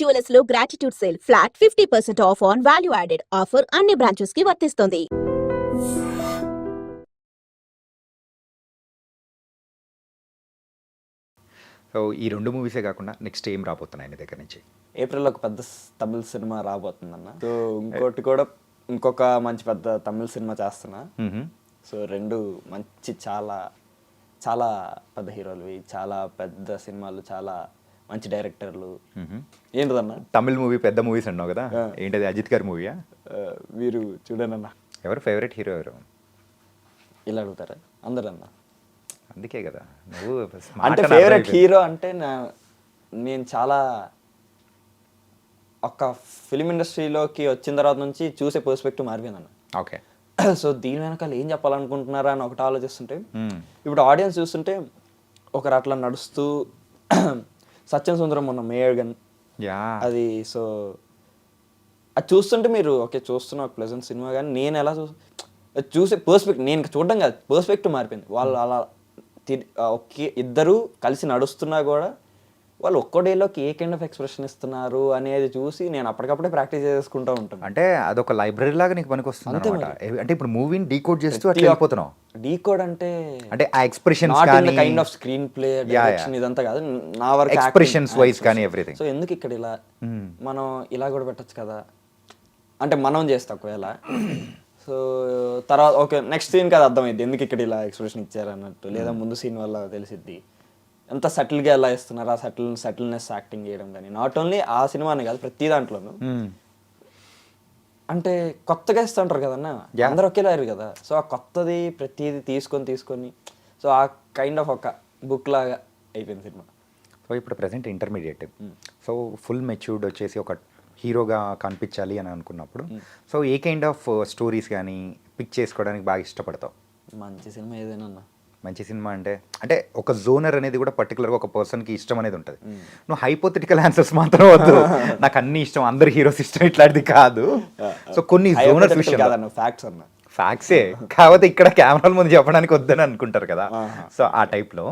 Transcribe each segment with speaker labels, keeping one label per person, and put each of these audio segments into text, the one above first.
Speaker 1: జ్యువెలర్స్లో gratitude sale flat fifty percent off on value added offer అన్ని బ్రాంచెస్కి వర్తిస్తుంది.
Speaker 2: So ఈ రెండు మూవీసే కాకుండా నెక్స్ట్ ఏం రాబోతున్నాయి నీ దగ్గర నుంచి?
Speaker 3: ఏప్రిల్లో ఒక పెద్ద తమిళ సినిమా రాబోతుందన్న. సో ఇంకోటి కూడా ఇంకొక మంచి పెద్ద తమిళ సినిమా చేస్తున్నా. సో రెండు మంచి చాలా చాలా పెద్ద హీరోలు చాలా పెద్ద సినిమాలు చాలా మంచి డైరెక్టర్లు. ఏంటిదన్న?
Speaker 2: తమిళ్ మూవీ పెద్ద మూవీస్ అన్నావు కదా. ఏంటది? అజిత్ గారి మూవీయా?
Speaker 3: వీరు చూడండి అన్న
Speaker 2: ఎవరు? ఫేవరెట్ హీరో ఎవరు?
Speaker 3: ఇలా అడుగుతారా? అందరూ అన్న
Speaker 2: అందుకే కదా. నువ్వు
Speaker 3: అంటే ఫేవరెట్. హీరో అంటే నా నేను చాలా ఒక ఫిలిం ఇండస్ట్రీలోకి వచ్చిన తర్వాత నుంచి చూసే పర్స్పెక్టివ్ మారిపోయిందన్న.
Speaker 2: ఓకే.
Speaker 3: సో దీని వెనకాల ఏం చెప్పాలనుకుంటున్నారా అని ఒకటి ఆలోచిస్తుంటే. ఇప్పుడు ఆడియన్స్ చూస్తుంటే ఒకరు అట్లా నడుస్తూ సత్యం సుందరం మొన్న మేయర్గన్
Speaker 2: యా.
Speaker 3: అది సో అది చూస్తుంటే మీరు ఓకే చూస్తున్న ఒక ప్లెజెంట్ సినిమా కానీ నేను ఎలా చూ చూసే పర్స్పెక్ట్ నేను చూడడం కాదు పర్స్పెక్టివ్ మారిపోయింది. వాళ్ళు అలా ఒకే ఇద్దరు కలిసి నడుస్తున్నా కూడా వాళ్ళు ఒక్కో డేలోకి ఏ కైండ్ ఆఫ్ ఎక్స్ప్రెషన్ ఇస్తున్నారు అనేది చూసి నేను అప్పటికప్పుడే ప్రాక్టీస్ చేసుకుంటూ ఉంటాను.
Speaker 2: అంటే అదొక లైబ్రరీ లాగా నీకు పనికి వస్తుంది అనమాట అంటే ఇప్పుడు మూవీని డీకోడ్ చేస్తూ అట్లా వెళ్ళిపోతున్నావు?
Speaker 3: డీకోడ్ అంటే
Speaker 2: అంటే ఆ ఎక్స్ప్రెషన్స్ కానీ
Speaker 3: kind of screen play direction ఇదంతా కాదు. నా వర్క్
Speaker 2: Expressions wise కానీ everything.
Speaker 3: సో ఎందుకు ఇక్కడ ఇలా?
Speaker 2: Hmm.
Speaker 3: మనం ఇలా కూడా పెట్టొచ్చు కదా. అంటే మనం చేస్తాం ఒకవేళ. సో తర్వాత ఓకే నెక్స్ట్ సీన్ కదా అర్థమైంది ఎందుకు ఇక్కడ ఇలా ఎక్స్ప్రెషన్ ఇచ్చారు అన్నట్టు లేదా ముందు సీన్ వల్ల తెలిసిద్ది? ఎంత సటిల్గా ఎలా ఇస్తున్నారు ఆ సటిల్ సటిల్నెస్ యాక్టింగ్ చేయడం కానీ. నాట్ ఓన్లీ ఆ సినిమానే కాదు ప్రతి దాంట్లోనూ. అంటే కొత్తగా ఇస్తుంటారు కదన్న. అందరూ ఒకేలారు కదా? సో ఆ కొత్తది ప్రతిది తీసుకొని తీసుకొని సో ఆ కైండ్ ఆఫ్ ఒక బుక్ లాగా అయిపోయింది సినిమా.
Speaker 2: సో ఇప్పుడు present intermediate so full matured వచ్చేసి ఒక హీరోగా కనిపించాలి అని అనుకున్నప్పుడు so a kind of stories కానీ పిక్ చేసుకోవడానికి బాగా ఇష్టపడతావు?
Speaker 3: మంచి సినిమా ఏదైనా అన్న.
Speaker 2: మంచి సినిమా అంటే అంటే ఒక జోనర్ అనేది కూడా పర్టికులర్గా ఒక పర్సన్కి ఇష్టం అనేది ఉంటుంది. నువ్వు హైపోథెటికల్ ఆన్సర్స్ మాత్రం వద్దు. నాకు అన్ని ఇష్టం అందరు హీరోస్ ఇష్టం ఇట్లాంటిది కాదు. సో కొన్ని జోనర్స్ విషయం
Speaker 3: ఫ్యాక్ట్స్ అన్న.
Speaker 2: ఫ్యాక్సే కాకపోతే ఇక్కడ కెమెరాల ముందు చెప్పడానికి వద్దని అనుకుంటారు కదా. సో ఆ టైప్లో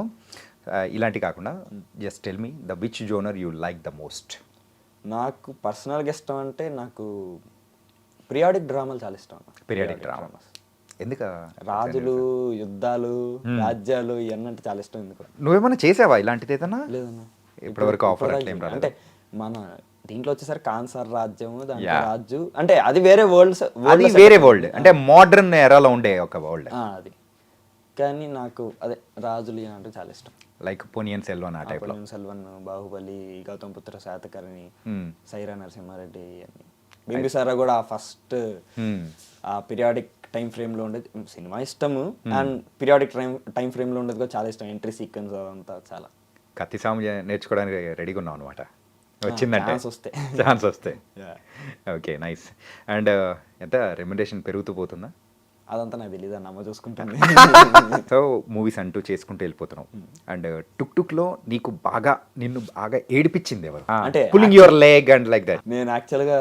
Speaker 2: ఇలాంటి కాకుండా just tell me the which genre you like the most
Speaker 3: నాకు పర్సనల్గా ఇష్టం అంటే నాకు పిరియాడిక్ డ్రామాలు చాలా ఇష్టం.
Speaker 2: Periodic
Speaker 3: Periodic
Speaker 2: drama
Speaker 3: dramas.
Speaker 2: ఎందుకు?
Speaker 3: రాజులు యుద్ధాలు రాజ్యాలు ఇవన్నీ చాలా ఇష్టం ఎందుకు?
Speaker 2: నువ్వేమన్నా చేసావా ఇలాంటిది ఏదన్నా?
Speaker 3: లేదన్న.
Speaker 2: ఇప్పటి వరకు ఆఫర్
Speaker 3: అంటే మన దీంట్లో వచ్చేసరికి కాన్సార్ రాజ్యం దాంట్లో. రాజు. అంటే అది వేరే వరల్డ్స్
Speaker 2: అది వేరే వరల్డ్ అంటే మోడర్న్ ఎరాలో ఉండే ఒక వరల్డ్
Speaker 3: అది. కానీ నాకు అదే రాజులు అంటే చాలా ఇష్టం.
Speaker 2: లైక్ పొనియన్ సెల్వన్ ఆ టైప్లో
Speaker 3: పొన్నియిన్ సెల్వన్ బాహుబలి గౌతమ్ పుత్ర శాతకర్ణి. సైరా నరసింహారెడ్డి అని బింబిసారా కూడా ఫస్ట్. ఆ పీరియాడిక్ టైం ఫ్రేమ్లో ఉండేది. సినిమా ఇష్టము. అండ్ పీరియాడిక్ టైం టైం ఫ్రేమ్లో ఉండేది కూడా చాలా ఇష్టం. ఎంట్రీ సీక్వెన్స్ అదంతా చాలా.
Speaker 2: కత్తి సాము నేర్చుకోవడానికి రెడీగా ఉన్నావు అనమాట వచ్చిందంటే.
Speaker 3: వస్తే.
Speaker 2: ఛాన్స్ వస్తే. ఓకే నైస్ అండ్ ఎంత రెమ్యునరేషన్ పెరుగుతూ పోతుందా?
Speaker 3: అదంతా నాకు తెలియదు అన్న అమ్మ చూసుకుంటాను
Speaker 2: సో మూవీస్ అంటూ చేసుకుంటూ వెళ్ళిపోతున్నావు. అండ్ టుక్ టుక్లో నీకు బాగా నిన్ను బాగా ఏడిపించింది ఎవరు?
Speaker 3: అంటే
Speaker 2: pulling your leg and like that
Speaker 3: నేను యాక్చువల్గా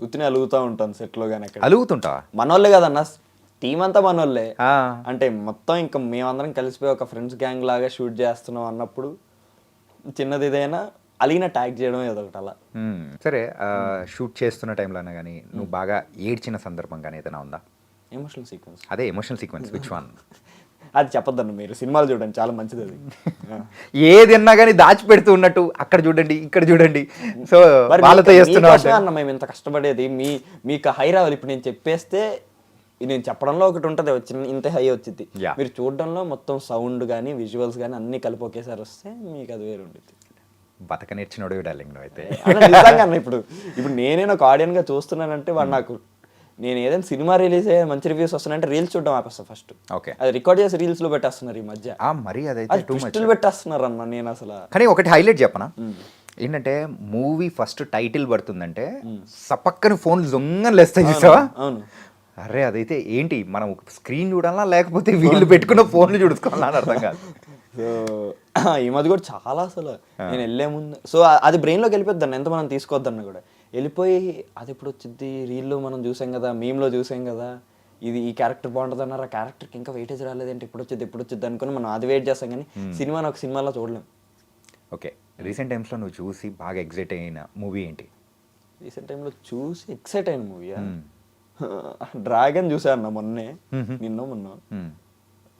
Speaker 3: ఉత్తిని అలుగుతూ ఉంటాను సెట్లో కానీ అక్కడ
Speaker 2: అలుగుతుంటావా?
Speaker 3: మనోళ్ళే కదన్న టీం అంతా మనోళ్ళే. అంటే మొత్తం ఇంకా మేమందరం కలిసిపోయి ఒక ఫ్రెండ్స్ గ్యాంగ్ లాగా షూట్ చేస్తున్నాం అన్నప్పుడు చిన్నది ఇదైనా అలిగిన ట్యాగ్ చేయడం ఏదో ఒకటి అలా.
Speaker 2: సరే షూట్ చేస్తున్న టైంలోనే కానీ నువ్వు బాగా ఏడ్చిన సందర్భం కానీ ఏదైనా ఉందా?
Speaker 3: ఎమోషనల్ సీక్వెన్స్
Speaker 2: అదే ఎమోషనల్ సీక్వెన్స్ విచ్ వన్
Speaker 3: అది చెప్పొద్దన్న మీరు. సినిమాలు చూడండి చాలా మంచిది అది.
Speaker 2: ఏది అన్నా కానీ దాచిపెడుతూ ఉన్నట్టు అక్కడ చూడండి ఇక్కడ చూడండి. సో వాళ్ళతో
Speaker 3: అన్న మేము ఇంత కష్టపడేది. మీ మీకు హై రావాలి. ఇప్పుడు నేను చెప్పేస్తే నేను చెప్పడంలో ఒకటి ఉంటుంది వచ్చిన ఇంత హై వచ్చింది. మీరు చూడడంలో మొత్తం సౌండ్ కానీ విజువల్స్ కానీ అన్ని కలిపి ఒకేసారి వస్తే మీకు అది వేరు ఉంటుంది
Speaker 2: బతక నేర్చినోడు డార్లింగ్ నువ్వు అయితే
Speaker 3: ఇప్పుడు. ఇప్పుడు నేనే ఒక ఆడియన్గా చూస్తున్నానంటే వాడు నాకు నేను ఏదైనా సినిమా రిలీజ్ అయ్యే మంచి రివ్యూస్ వస్తున్నాయంటే రీల్స్ చూడడం ఆపేస్తా ఫస్ట్
Speaker 2: ఓకే.
Speaker 3: అది రికార్డ్ చేసి రీల్స్లో పెట్టేస్తున్నారు ఈ మధ్య.
Speaker 2: మరి అదైతే
Speaker 3: ట్విస్టులు పెట్టేస్తున్నారు అన్న నేను అసలు.
Speaker 2: కానీ ఒకటి హైలైట్ చెప్పనా? ఏంటంటే మూవీ ఫస్ట్ టైటిల్ పడుతుందంటే సపక్కని ఫోన్ జొంగని లేస్తాయి చూసావా?
Speaker 3: అవును
Speaker 2: అరే అదైతే ఏంటి? మనం స్క్రీన్ చూడాలా లేకపోతే వీళ్ళు పెట్టుకున్న ఫోన్లు చూడుకోవాలా అని అర్థం కాదు.
Speaker 3: సో ఈ మధ్య కూడా చాలా అసలు. నేను వెళ్ళే ముందు సో అది బ్రెయిన్లోకి వెళ్ళిపోద్దాన్ని ఎంత మనం తీసుకోవద్దన్న కూడా. వెళ్ళిపోయి అది ఎప్పుడు వచ్చింది రీల్లో మనం చూసాం కదా మీమ్లో చూసాం కదా ఇది ఈ క్యారెక్టర్ బాగుంటుంది అన్నారు ఆ క్యారెక్టర్కి ఇంకా వెయిటేజ్ రాలేదంటే? ఎప్పుడు వచ్చింది ఎప్పుడు వచ్చింది అనుకుని మనం అది వెయిట్ చేస్తాం కానీ సినిమాని ఒక సినిమాలో చూడలేం.
Speaker 2: ఓకే. రీసెంట్ టైమ్స్లో నువ్వు చూసి బాగా ఎగ్జైట్ అయిన మూవీ ఏంటి?
Speaker 3: రీసెంట్ టైంలో చూసి ఎక్సైట్ అయిన మూవీ. డ్రాగన్ చూసా అన్న మొన్నే. నిన్న మొన్న.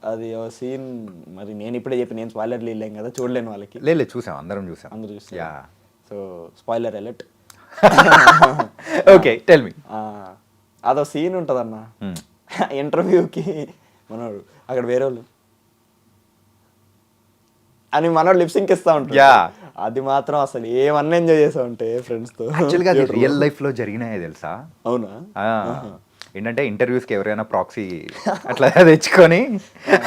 Speaker 3: అది సీన్ మరి నేను ఇప్పుడే చెప్పి నేను స్పాయిలర్ లేం కదా చూడలేను వాళ్ళకి.
Speaker 2: లేదు చూసాం. అందరం చూసాం.
Speaker 3: అందరూ
Speaker 2: yeah.
Speaker 3: So spoiler alert.
Speaker 2: Okay tell me
Speaker 3: అదో సీన్ ఉంటుందన్న. ఇంటర్వ్యూకి మనోడు అక్కడ వేరే వాళ్ళు అని మనోడు లిప్సింగ్ ఇస్తా ఉంటాడు.
Speaker 2: Yeah.
Speaker 3: అది మాత్రం అసలు ఏమన్నా ఎంజాయ్ చేసా ఉంటే ఫ్రెండ్స్తో
Speaker 2: యాక్చువల్గా అది రియల్ లైఫ్లో జరిగినాయి తెలుసా?
Speaker 3: అవునా?
Speaker 2: ఏంటంటే ఇంటర్వ్యూస్కి ఎవరైనా ప్రాక్సీ అట్లా తెచ్చుకొని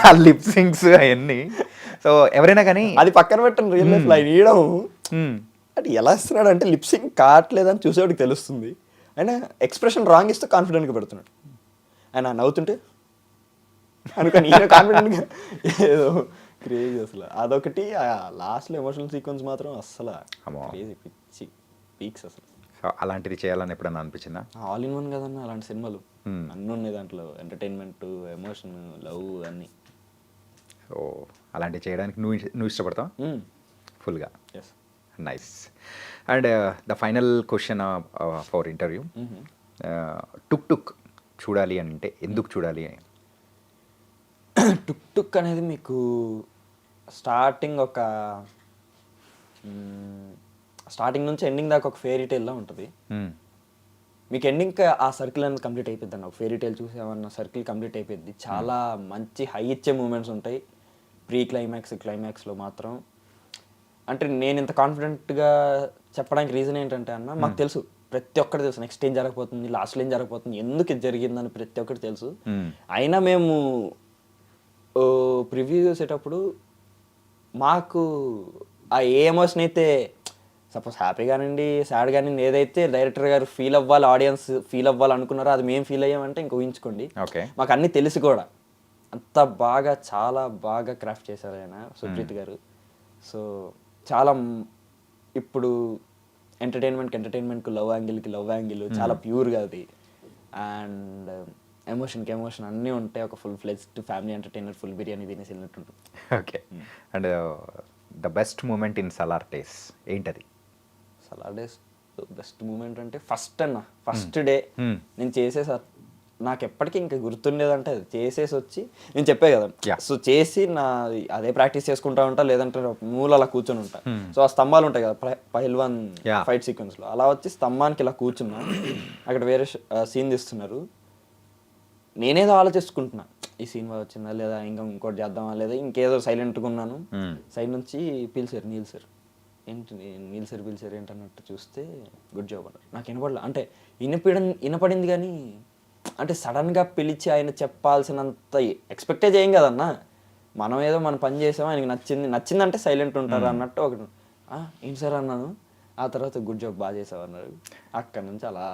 Speaker 2: ఆ లిప్ సింగ్స్ అవన్నీ. సో ఎవరైనా కానీ
Speaker 3: అది పక్కన పెట్టండి రియల్ లైఫ్ లైన్ ఇయడం
Speaker 2: Hmm.
Speaker 3: అంటే ఎలా ఇస్తున్నాడు అంటే లిప్సింగ్ కావట్లేదని చూసేవాడికి తెలుస్తుంది. ఆయన ఎక్స్ప్రెషన్ రాంగ్ ఇస్తే కాన్ఫిడెంట్గా పెడుతున్నాడు. ఆయన నవ్వుతుంటే అనుకని ఈయన కాన్ఫిడెంట్గా ఏదో క్రేజీ అసలు. అదొకటి లాస్ట్లో ఎమోషనల్ సీక్వెన్స్ మాత్రం అస్సలు. క్రేజీ పిచ్చి పీక్స్ అసలు.
Speaker 2: అలాంటిది చేయాలని ఎప్పుడన్నా అనిపించిందా?
Speaker 3: ఆల్ ఇన్ వన్ కదన్న అలాంటి సినిమాలు.
Speaker 2: Hmm.
Speaker 3: అన్నీ ఉన్నాయి దాంట్లో ఎంటర్టైన్మెంట్ ఎమోషన్ లవ్ అన్నీ.
Speaker 2: సో అలాంటివి చేయడానికి నువ్వు నువ్వు ఇష్టపడతావు?
Speaker 3: Hmm.
Speaker 2: ఫుల్గా
Speaker 3: yes
Speaker 2: nice and the final question for interview Tuk Tuk చూడాలి అని అంటే ఎందుకు చూడాలి అని?
Speaker 3: టుక్ టుక్ అనేది మీకు స్టార్టింగ్ ఒక స్టార్టింగ్ నుంచి ఎండింగ్ దాకా ఒక ఫేరీ టైల్లా ఉంటుంది.
Speaker 2: Hmm.
Speaker 3: మీకు ఎండింగ్ ఆ సర్కిల్ అనేది కంప్లీట్ అయిపోద్ది అన్న ఒక ఫేరీ టైల్ చూసామన్న సర్కిల్ కంప్లీట్ అయిపోద్ది చాలా మంచి హై ఇచ్చే మూమెంట్స్ ఉంటాయి. ప్రీ క్లైమాక్స్ క్లైమాక్స్లో మాత్రం. అంటే నేను ఇంత కాన్ఫిడెంట్గా చెప్పడానికి రీజన్ ఏంటంటే అన్న మాకు తెలుసు. ప్రతి ఒక్కటి తెలుసు. నెక్స్ట్ ఏం జరగబోతుంది లాస్ట్లో ఏం జరగబోతుంది ఎందుకు ఇది జరిగిందని ప్రతి ఒక్కటి తెలుసు. అయినా మేము ప్రివ్యూ చేసేటప్పుడు మాకు ఆ ఏ ఎమోషన్ అయితే సపోజ్ హ్యాపీ కానివ్వండి సాడ్ కానివ్వండి ఏదైతే డైరెక్టర్ గారు ఫీల్ అవ్వాలి ఆడియన్స్ ఫీల్ అవ్వాలి అనుకున్నారో అది మేము ఫీల్ అయ్యామంటే ఇంక ఊహించుకోండి.
Speaker 2: ఓకే.
Speaker 3: మాకు అన్నీ తెలిసి కూడా. అంత బాగా చాలా బాగా క్రాఫ్ట్ చేశారు ఆయన సుప్రీత్ గారు. సో చాలా ఇప్పుడు ఎంటర్టైన్మెంట్కి ఎంటర్టైన్మెంట్కి లవ్ యాంగిల్కి లవ్ యాంగిల్ చాలా ప్యూర్గా అది. అండ్ ఎమోషన్కి ఎమోషన్ అన్నీ ఉంటాయి. ఒక full fledged family entertainer full biryani తినేసి వెళ్ళినట్టు
Speaker 2: okay and the best moment in Salaar days ఏంటది?
Speaker 3: సలార్ డేస్ బెస్ట్ మూమెంట్ అంటే ఫస్ట్ అన్న. First day
Speaker 2: Hmm.
Speaker 3: నేను చేసేసారు నాకు ఎప్పటికీ ఇంకా గుర్తుండేదంటే అది చేసేసి వచ్చి నేను చెప్పే కదా. సో చేసి నా అదే ప్రాక్టీస్ చేసుకుంటా ఉంటా లేదంటే మూల అలా కూర్చొని ఉంటా. సో ఆ స్తంభాలు ఉంటాయి కదా పైల్వాన్. ఫైట్ సీక్వెన్స్లో అలా వచ్చి స్తంభానికి ఇలా కూర్చున్నా. అక్కడ వేరే సీన్ తీస్తున్నారు. నేనేదో ఆలోచిస్తుకుంటున్నా ఈ సినిమా వచ్చిందా లేదా ఇంకా ఇంకోటి చేద్దామా లేదా ఇంకేదో సైలెంట్గా ఉన్నాను.
Speaker 2: Hmm.
Speaker 3: సైడ్ నుంచి పిలిచారు నీల్ సార్. ఏంటి నీల్ సార్ పిలిచారు ఏంటన్నట్టు చూస్తే గుడ్ జాబ్ అన్నారు. నాకు వినపడలే. అంటే వినపడ వినపడింది కానీ అంటే సడన్గా పిలిచి ఆయన చెప్పాల్సినంత ఎక్స్పెక్టే చేయం కదన్నా. మనం ఏదో మన పని చేసాం ఆయనకి నచ్చింది నచ్చిందంటే సైలెంట్ ఉంటారు అన్నట్టు ఒకటి "ఆ, ఏంటి సార్ అన్నాను? ఆ తర్వాత గుడ్ జాబ్ బాగా చేసావు అన్నారు అక్కడ నుంచి అలా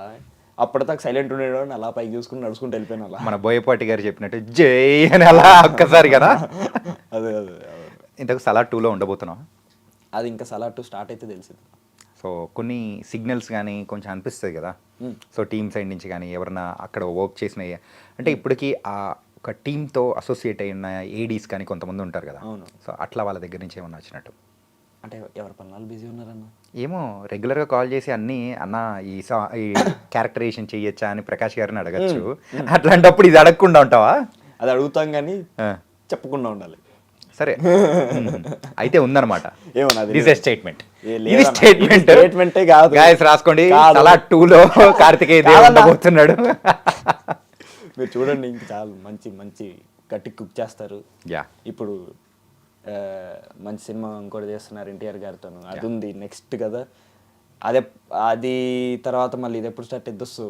Speaker 3: అప్పటిదాకా సైలెంట్ ఉండేవాడిని అలా పైకి చూసుకుని నడుచుకుంటూ వెళ్ళిపోయాను అలా.
Speaker 2: మన బోయపాటి గారు చెప్పినట్టు జై అని అలా ఒక్కసారి కదా.
Speaker 3: అదే అదే అదే.
Speaker 2: ఇంతకు సలార్ టూలో ఉండబోతున్నాం
Speaker 3: అది ఇంకా సలాడ్ టు స్టార్ట్ అయితే తెలిసింది
Speaker 2: సో కొన్ని సిగ్నల్స్ కానీ కొంచెం అనిపిస్తుంది కదా. సో టీమ్ సైడ్ నుంచి కానీ ఎవరన్నా అక్కడ వర్క్ చేసిన అంటే ఇప్పటికీ ఆ ఒక టీంతో అసోసియేట్ అయిన ఏడీస్ కానీ కొంతమంది ఉంటారు కదా. సో అట్లా వాళ్ళ దగ్గర నుంచి ఏమన్నా వచ్చినట్టు?
Speaker 3: అంటే ఎవరి పనులు బిజీ ఉన్నారన్న?
Speaker 2: ఏమో రెగ్యులర్గా కాల్ చేసి అన్నీ అన్న ఈ సా ఈ క్యారెక్టరేషన్ చెయ్యొచ్చా? అని ప్రకాష్ గారిని అడగచ్చు. అట్లాంటప్పుడు ఇది అడగకుండా ఉంటావా?
Speaker 3: అది అడుగుతాం కానీ చెప్పకుండా ఉండాలి.
Speaker 2: సరే. అయితే ఉందన్నమాట. దిస్. స్టేట్మెంట్ ఇది. స్టేట్మెంట్
Speaker 3: కాదు.
Speaker 2: గాయస్ రాసుకోండి. అలా టూలో కార్తికేయ దేవ్
Speaker 3: కాదన్న.
Speaker 2: ఉండబోతున్నాడు.
Speaker 3: మీరు చూడండి ఇంక చాలా. మంచి మంచి గట్టి కుక్ చేస్తారు.
Speaker 2: యా
Speaker 3: ఇప్పుడు మంచి సినిమా ఇంకోటి చేస్తున్నారు ఎన్టీఆర్ గారితో అది ఉంది నెక్స్ట్ కదా. అదే అది తర్వాత మళ్ళీ ఇది ఎప్పుడు స్టార్ట్ ఎద్దొస్తు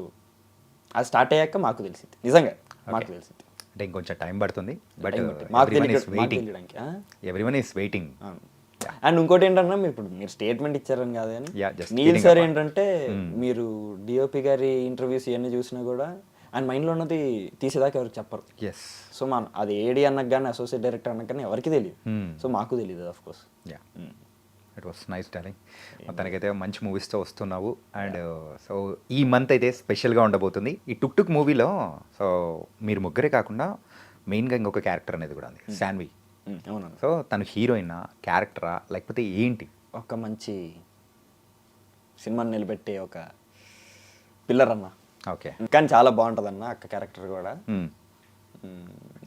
Speaker 3: అది స్టార్ట్ అయ్యాక మాకు తెలిసింది నిజంగా మాకు తెలిసింది
Speaker 2: అంటే ఇంకొంచెం టైం పడుతుంది but everyone is waiting
Speaker 3: and ఇంకోటి ఏంటన్నా మీరు ఇప్పుడు మీరు స్టేట్మెంట్ ఇచ్చారని కాదు కానీ
Speaker 2: just
Speaker 3: నీల్ సార్. ఏంటంటే మీరు డిఓపి గారి ఇంటర్వ్యూస్ ఇవన్నీ చూసినా కూడా ఆయన మైండ్లో ఉన్నది తీసేదాకా ఎవరికి చెప్పరు.
Speaker 2: ఎస్
Speaker 3: సో మన అది ఏడి అన్నకు కానీ అసోసియేట్ డైరెక్టర్ అన్నకు కానీ ఎవరికి తెలియదు.
Speaker 2: Hmm.
Speaker 3: సో మాకు తెలియదు of course
Speaker 2: yeah it was nice darling మొత్తానికైతే మంచి మూవీస్తో వస్తున్నావు. అండ్ సో ఈ మంత్ అయితే స్పెషల్గా ఉండబోతుంది. ఈ టుక్ టుక్ మూవీలో సో మీరు ముగ్గురే కాకుండా మెయిన్గా ఇంకొక క్యారెక్టర్ అనేది కూడా ఉంది. శాన్వి
Speaker 3: అవునన్నా
Speaker 2: సో తను హీరోయిన్ క్యారెక్టరా లేకపోతే ఏంటి?
Speaker 3: ఒక మంచి సినిమాని నిలబెట్టే ఒక పిల్లర్ అన్న
Speaker 2: ఓకే.
Speaker 3: కానీ చాలా బాగుంటుంది అన్న అక్క క్యారెక్టర్ కూడా.
Speaker 2: మ్మ్.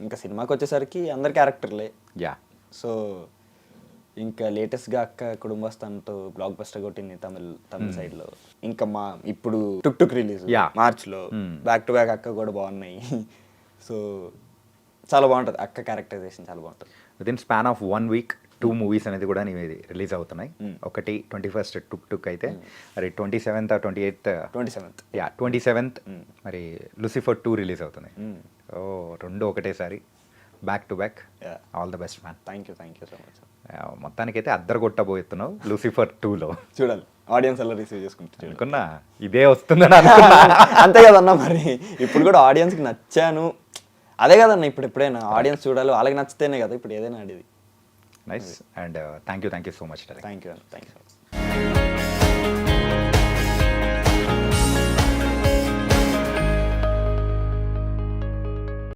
Speaker 3: ఇంకా సినిమాకి వచ్చేసరికి అందరి క్యారెక్టర్లే
Speaker 2: యా
Speaker 3: సో ఇంకా లేటెస్ట్గా అక్క కుటుంబస్థాన్తో బ్లాక్ బస్టర్ కొట్టింది తమిళ్ తమిళ సైడ్లో ఇంకా మా ఇప్పుడు టుక్ టుక్ రిలీజ్. మార్చ్లో.
Speaker 2: Hmm.
Speaker 3: బ్యాక్ టు బ్యాక్ అక్క కూడా బాగున్నాయి. సో చాలా బాగుంటుంది. అక్క క్యారెక్టరైజేషన్ చాలా బాగుంటుంది.
Speaker 2: Within span of one week two movies అనేది కూడా నీవి రిలీజ్ అవుతున్నాయి.
Speaker 3: Mm.
Speaker 2: ఒకటి ట్వంటీ ఫస్ట్ టుక్ టుక్ అయితే మరి twenty seventh twenty eighth
Speaker 3: twenty seventh
Speaker 2: yeah twenty seventh. మరి లూసిఫర్ టూ రిలీజ్ అవుతున్నాయి.
Speaker 3: Mm.
Speaker 2: ఓ రెండు ఒకటేసారి. Back to back. All the best man
Speaker 3: thank you thank you so much
Speaker 2: మొత్తానికైతే అద్దరు కొట్టబోతున్నావు లూసిఫర్ టూలో
Speaker 3: చూడాలి. ఆడియన్స్ ఎలా రిసీవ్ చేసుకుంటారు చూడాలి.
Speaker 2: అనుకున్నా ఇదే వస్తుందని అనుకున్నా.
Speaker 3: అంతే కదన్న మరి. ఇప్పుడు కూడా ఆడియన్స్కి నచ్చాను. అదే కదన్న ఇప్పుడు ఎప్పుడైనా ఆడియన్స్ చూడాలి వాళ్ళకి నచ్చితేనే కదా ఇప్పుడు ఏదైనా ఆడేది.
Speaker 2: Nice and thank you thank you so much
Speaker 3: thank you thank you